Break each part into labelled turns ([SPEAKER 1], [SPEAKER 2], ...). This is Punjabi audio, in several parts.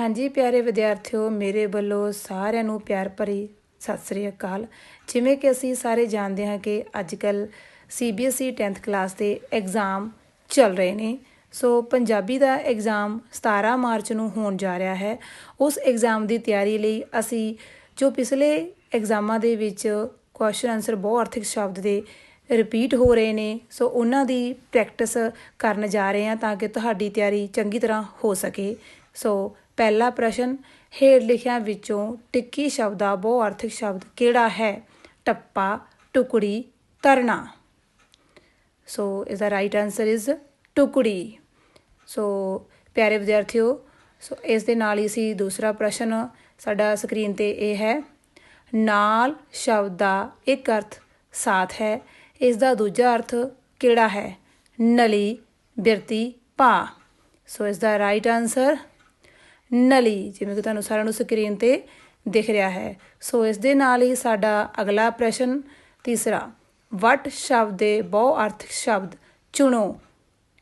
[SPEAKER 1] ਹਾਂਜੀ, ਪਿਆਰੇ ਵਿਦਿਆਰਥੀਓ, ਮੇਰੇ ਵੱਲੋਂ ਸਾਰਿਆਂ ਨੂੰ ਪਿਆਰ ਭਰੀ ਸਤਿ ਸ੍ਰੀ ਅਕਾਲ। ਜਿਵੇਂ ਕਿ ਅਸੀਂ ਸਾਰੇ ਜਾਣਦੇ ਹਾਂ ਕਿ ਅੱਜ ਕੱਲ ਸੀਬੀਐਸਈ 10th ਕਲਾਸ ਦੇ ਐਗਜ਼ਾਮ ਚੱਲ ਰਹੇ ਨੇ। ਸੋ ਪੰਜਾਬੀ ਦਾ ਐਗਜ਼ਾਮ 17 ਮਾਰਚ ਨੂੰ ਹੋਣ ਜਾ ਰਿਹਾ ਹੈ। ਉਸ ਐਗਜ਼ਾਮ ਦੀ ਤਿਆਰੀ ਲਈ ਅਸੀਂ ਜੋ ਪਿਛਲੇ ਐਗਜ਼ਾਮਾਂ ਦੇ ਵਿੱਚ ਕੁਐਸਚਨ ਆਨਸਰ ਬਹੁ ਆਰਥਿਕ ਸ਼ਬਦ ਦੇ ਰਿਪੀਟ ਹੋ ਰਹੇ ਨੇ, ਸੋ ਉਹਨਾਂ ਦੀ ਪ੍ਰੈਕਟਿਸ ਕਰਨ ਜਾ ਰਹੇ ਹਾਂ ਤਾਂ ਕਿ ਤੁਹਾਡੀ ਤਿਆਰੀ ਚੰਗੀ ਤਰ੍ਹਾਂ ਹੋ ਸਕੇ। ਸੋ ਪਹਿਲਾ ਪ੍ਰਸ਼ਨ, ਹੇਠ ਲਿਖਿਆਂ ਵਿੱਚੋਂ ਟਿੱਕੀ ਸ਼ਬਦ ਦਾ ਬਹੁ ਅਰਥਿਕ ਸ਼ਬਦ ਕਿਹੜਾ ਹੈ? ਟੱਪਾ, ਟੁਕੜੀ ਤਰਨਾ ਸੋ ਇਸ ਦਾ ਰਾਈਟ ਆਨਸਰ ਇਜ਼ ਟੁਕੜੀ। ਸੋ ਪਿਆਰੇ ਵਿਦਿਆਰਥੀਓ ਸੋ ਇਸ ਦੇ ਨਾਲ ਹੀ ਸੀ ਦੂਸਰਾ ਪ੍ਰਸ਼ਨ, ਸਾਡਾ ਸਕਰੀਨ ਤੇ ਇਹ ਹੈ, ਨਾਲ ਸ਼ਬਦ ਦਾ ਇੱਕ ਅਰਥ ਸਾਥ ਹੈ, ਇਸ ਦਾ ਦੂਜਾ ਅਰਥ ਕਿਹੜਾ ਹੈ? ਨਲੀ, ਬਿਰਤੀ ਭਾ ਸੋ ਇਸ ਦਾ ਰਾਈਟ ਆਨਸਰ ਨਲੀ, ਜਿਵੇਂ ਕਿ ਤੁਹਾਨੂੰ ਸਾਰਿਆਂ ਨੂੰ ਸਕਰੀਨ ਤੇ ਦਿਖ ਰਿਹਾ ਹੈ। ਸੋ ਇਸ ਦੇ ਨਾਲ ਹੀ ਸਾਡਾ ਅਗਲਾ ਪ੍ਰਸ਼ਨ ਤੀਸਰਾ, ਵਟ ਸ਼ਬਦ ਦੇ ਬਹੁ ਅਰਥਕ ਸ਼ਬਦ ਚੁਣੋ।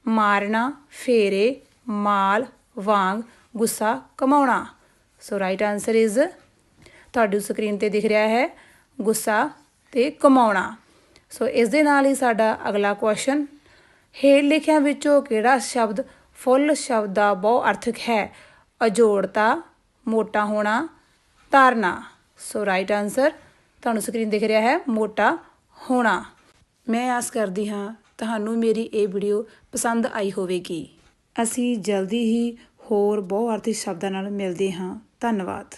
[SPEAKER 1] ਮਾਰਨਾ, ਫੇਰੇ, ਮਾਲ, ਵਾਂਗ, ਗੁੱਸਾ, ਕਮਾਉਣਾ। ਸੋ ਰਾਈਟ ਆਨਸਰ ਇਜ਼ ਤੁਹਾਡੀ ਸਕਰੀਨ ਤੇ ਦਿਖ ਰਿਹਾ ਹੈ, ਗੁੱਸਾ ਤੇ ਕਮਾਉਣਾ। ਸੋ ਇਸ ਦੇ ਨਾਲ ਹੀ ਸਾਡਾ ਅਗਲਾ ਕੁਐਸਚਨ ਹੇਠ ਲਿਖਿਆਂ ਵਿੱਚੋਂ ਕਿਹੜਾ ਸ਼ਬਦ ਫੁੱਲ ਸ਼ਬਦ ਦਾ ਬਹੁ ਅਰਥਕ ਹੈ? ਅਜੋੜਤਾ, ਮੋਟਾ ਹੋਣਾ, ਧਾਰਨਾ। ਸੋ ਰਾਈਟ ਆਨਸਰ ਤੁਹਾਨੂੰ ਸਕਰੀਨ ਦਿਖ ਰਿਹਾ ਹੈ, ਮੋਟਾ ਹੋਣਾ। ਮੈਂ ਆਸ ਕਰਦੀ ਹਾਂ ਤੁਹਾਨੂੰ ਮੇਰੀ ਇਹ ਵੀਡੀਓ ਪਸੰਦ ਆਈ ਹੋਵੇਗੀ। ਅਸੀਂ ਜਲਦੀ ਹੀ ਹੋਰ ਬਹੁ ਅਰਥੀ ਸ਼ਬਦਾਂ ਨਾਲ ਮਿਲਦੇ ਹਾਂ। ਧੰਨਵਾਦ।